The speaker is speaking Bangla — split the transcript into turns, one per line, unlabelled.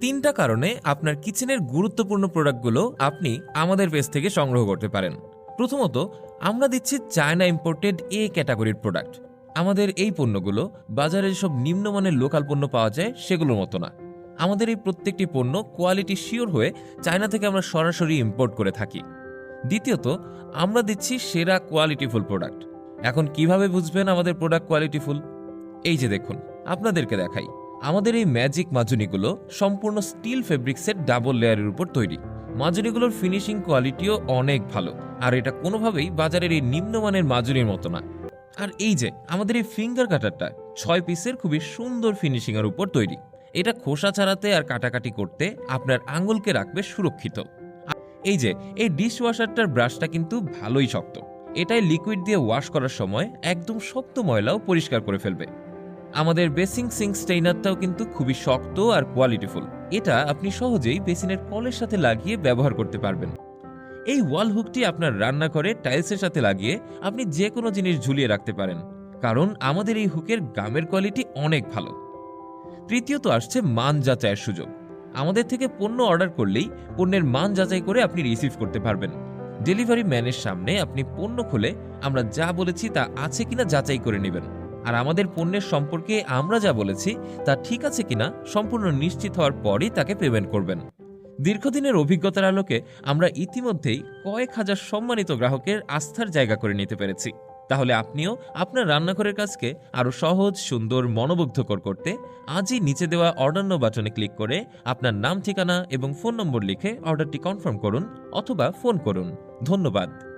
তিনটা কারণে আপনার কিচেনের গুরুত্বপূর্ণ প্রোডাক্টগুলো আপনি আমাদের পেজ থেকে সংগ্রহ করতে পারেন। প্রথমত, আমরা দিচ্ছি চায়না ইম্পোর্টেড এ ক্যাটাগরির প্রোডাক্ট। আমাদের এই পণ্যগুলো বাজারে সব নিম্নমানের লোকাল পণ্য পাওয়া যায় সেগুলোর মতো না। আমাদের এই প্রত্যেকটি পণ্য কোয়ালিটি শিওর হয়ে চায়না থেকে আমরা সরাসরি ইম্পোর্ট করে থাকি। দ্বিতীয়ত, আমরা দিচ্ছি সেরা কোয়ালিটিফুল প্রোডাক্ট। এখন কীভাবে বুঝবেন আমাদের প্রোডাক্ট কোয়ালিটিফুল এই যে দেখুন, আপনাদেরকে দেখাই। আমাদের এই ম্যাজিক মাজুনিগুলো সম্পূর্ণ স্টিল ফেব্রিক্সের ডাবল লেয়ারের উপর তৈরি। মাজুনিগুলোর ফিনিশিং কোয়ালিটিও অনেক ভালো, আর এটা কোনোভাবেই বাজারের এই নিম্নমানের মাজুনির মতো না। আর এই যে, আমাদের এই ফিঙ্গার কাটারটা ছয় পিসের খুবই সুন্দর ফিনিশিং এর উপর তৈরি। এটা খোসা ছাড়াতে আর কাটাকাটি করতে আপনার আঙুলকে রাখবে সুরক্ষিত। এই যে, এই ডিশ ওয়াশারটার ব্রাশটা কিন্তু ভালোই শক্ত। এটাই লিকুইড দিয়ে ওয়াশ করার সময় একদম শক্ত ময়লাও পরিষ্কার করে ফেলবে। আমাদের বেসিং সিঙ্ক স্টেইনারটাও কিন্তু খুবই শক্ত আর কোয়ালিটিফুল। এটা আপনি সহজেই বেসিনের কলের সাথে লাগিয়ে ব্যবহার করতে পারবেন। এই ওয়াল হুকটি আপনার রান্নাঘরে টাইলসের সাথে লাগিয়ে আপনি যে কোনো জিনিস ঝুলিয়ে রাখতে পারেন, কারণ আমাদের এই হুকের গামের কোয়ালিটি অনেক ভালো। তৃতীয়ত আসছে মান যাচাইয়ের সুযোগ। আমাদের থেকে পণ্য অর্ডার করলেই পণ্যের মান যাচাই করে আপনি রিসিভ করতে পারবেন। ডেলিভারি ম্যানের সামনে আপনি পণ্য খুলে আমরা যা বলেছি তা আছে কিনা যাচাই করে নেবেন। আর আমাদের পণ্যের সম্পর্কে আমরা যা বলেছি তা ঠিক আছে কিনা সম্পূর্ণ নিশ্চিত হওয়ার পরই তাকে পেমেন্ট করবেন। দীর্ঘদিনের অভিজ্ঞতার আলোকে আমরা ইতিমধ্যেই কয়েক হাজার সম্মানিত গ্রাহকের আস্থার জায়গা করে নিতে পেরেছি। তাহলে আপনিও আপনার রান্নাঘরের কাজকে আরও সহজ, সুন্দর, মনোমুগ্ধকর করতে আজই নিচে দেওয়া অর্ডার নো বাটনে ক্লিক করে আপনার নাম, ঠিকানা এবং ফোন নম্বর লিখে অর্ডারটি কনফার্ম করুন অথবা ফোন করুন। ধন্যবাদ।